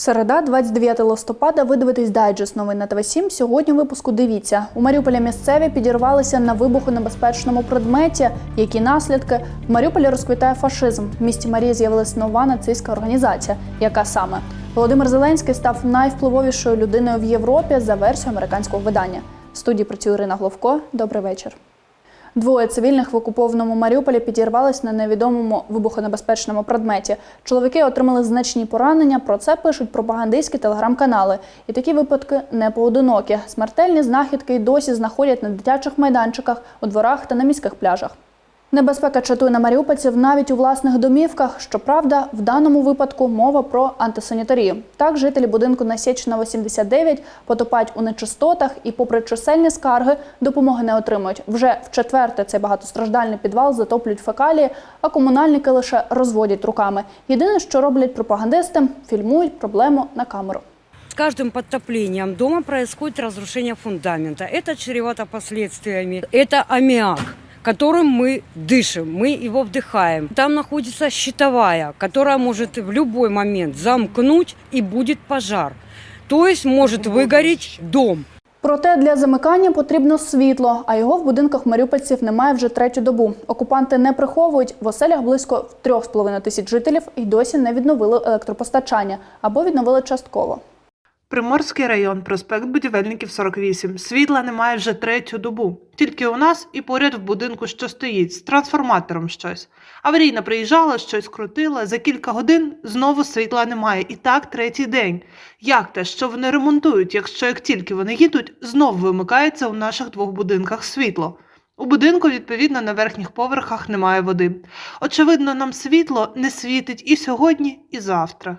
Середа, 29 листопада. Ви дивитесь дайджест новин на ТВ7. Сьогодні випуску дивіться. У Маріуполі місцеві підірвалися на вибухонебезпечному предметі. Які наслідки? В Маріуполі розквітає фашизм. В місті Марії з'явилась нова нацистська організація. Яка саме? Володимир Зеленський став найвпливовішою людиною в Європі за версією американського видання. В студії працює Ірина Головко. Добрий вечір. Двоє цивільних в окупованому Маріуполі підірвались на невідомому вибухонебезпечному предметі. Чоловіки отримали значні поранення. Про це пишуть пропагандистські телеграм-канали. І такі випадки не поодинокі. Смертельні знахідки й досі знаходять на дитячих майданчиках, у дворах та на міських пляжах. Небезпека чатує на маріупольців навіть у власних домівках. Щоправда, в даному випадку мова про антисанітарію. Так, жителі будинку на Сєчна 89 потопають у нечистотах і, попри чисельні скарги, допомоги не отримують. Вже в четверте цей багатостраждальний підвал затоплюють фекалії, а комунальники лише розводять руками. Єдине, що роблять пропагандисти, фільмують проблему на камеру. С каждым подтоплением дома происходит разрушение фундамента. Это чревато последствиями. Это аммиак которым мы дышим, мы его вдыхаем. Там находится щитовая, которая может в любой момент замкнуть и будет пожар. То есть может выгореть дом. Проте для замикання потрібно світло, а його в будинках маріупольців немає вже третю добу. Окупанти не приховують в оселях близько 3,5 тисяч жителів і досі не відновили електропостачання або відновили частково. Приморський район, проспект Будівельників 48. Світла немає вже третю добу. Тільки у нас і поряд в будинку, що стоїть, з трансформатором щось. Аварійна приїжджала, щось крутила. За кілька годин знову світла немає. І так третій день. Як те, що вони ремонтують, якщо як тільки вони їдуть, знов вимикається у наших двох будинках світло. У будинку, відповідно, на верхніх поверхах немає води. Очевидно, нам світло не світить і сьогодні, і завтра.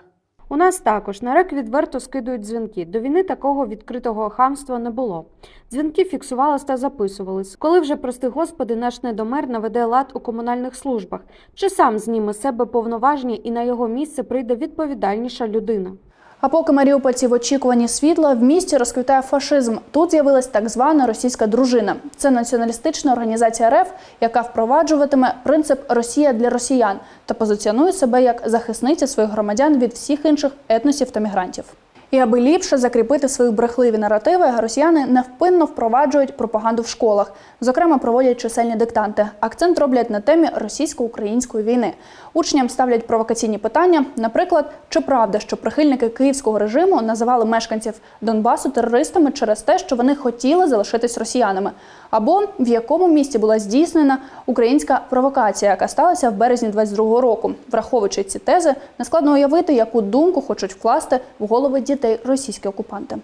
У нас також на рек відверто скидують дзвінки. До війни такого відкритого хамства не було. Дзвінки фіксувались та записувались. Коли вже, прости господи, наш недомер наведе лад у комунальних службах, чи сам зніме себе повноваження і на його місце прийде відповідальніша людина. А поки маріупольці в очікуванні світла, в місті розквітає фашизм. Тут з'явилась так звана російська дружина. Це націоналістична організація РФ, яка впроваджуватиме принцип Росія для росіян та позиціонує себе як захисниця своїх громадян від всіх інших етносів та мігрантів. І аби ліпше закріпити свої брехливі наративи, росіяни невпинно впроваджують пропаганду в школах. Зокрема, проводять чисельні диктанти. Акцент роблять на темі російсько-української війни. Учням ставлять провокаційні питання. Наприклад, чи правда, що прихильники київського режиму називали мешканців Донбасу терористами через те, що вони хотіли залишитись росіянами, або в якому місті була здійснена українська провокація, яка сталася в березні 22-го року. Враховуючи ці тези, нескладно уявити, яку думку хочуть вкласти в голови дітей російські окупанти.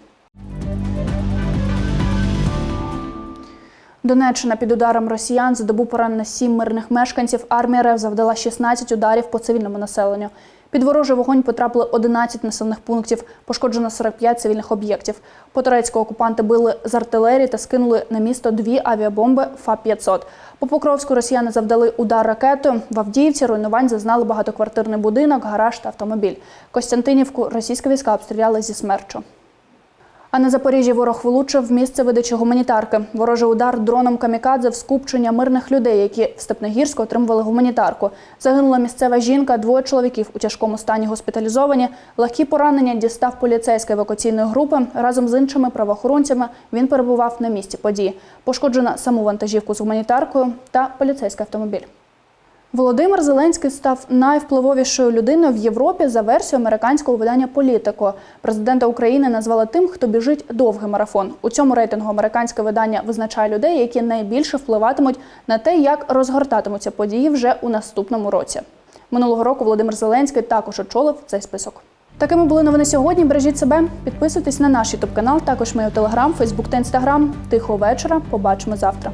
Донеччина під ударом росіян за добу поранено сім мирних мешканців. Армія РФ завдала 16 ударів по цивільному населенню. Під ворожий вогонь потрапили 11 населених пунктів, пошкоджено 45 цивільних об'єктів. По турецьку окупанти били з артилерії та скинули на місто дві авіабомби ФАП-500. По Покровську росіяни завдали удар ракетою. В Авдіївці руйнувань зазнали багатоквартирний будинок, гараж та автомобіль. Костянтинівку російські війська обстріляли зі смерчу. А на Запоріжжі ворог влучив в місце видачі гуманітарки. Ворожий удар дроном камікадзе в скупчення мирних людей, які в Степногірську отримували гуманітарку. Загинула місцева жінка, двоє чоловіків у тяжкому стані госпіталізовані. Легкі поранення дістав поліцейської евакуаційної групи. Разом з іншими правоохоронцями він перебував на місці події. Пошкоджена саму вантажівку з гуманітаркою та поліцейський автомобіль. Володимир Зеленський став найвпливовішою людиною в Європі за версією американського видання Політико. Президента України назвали тим, хто біжить довгий марафон. У цьому рейтингу американське видання визначає людей, які найбільше впливатимуть на те, як розгортатимуться події вже у наступному році. Минулого року Володимир Зеленський також очолив цей список. Такими були новини сьогодні. Бережіть себе, підписуйтесь на наш ютуб канал, також у телеграм, фейсбук та інстаграм. Тихого вечора. Побачимо завтра.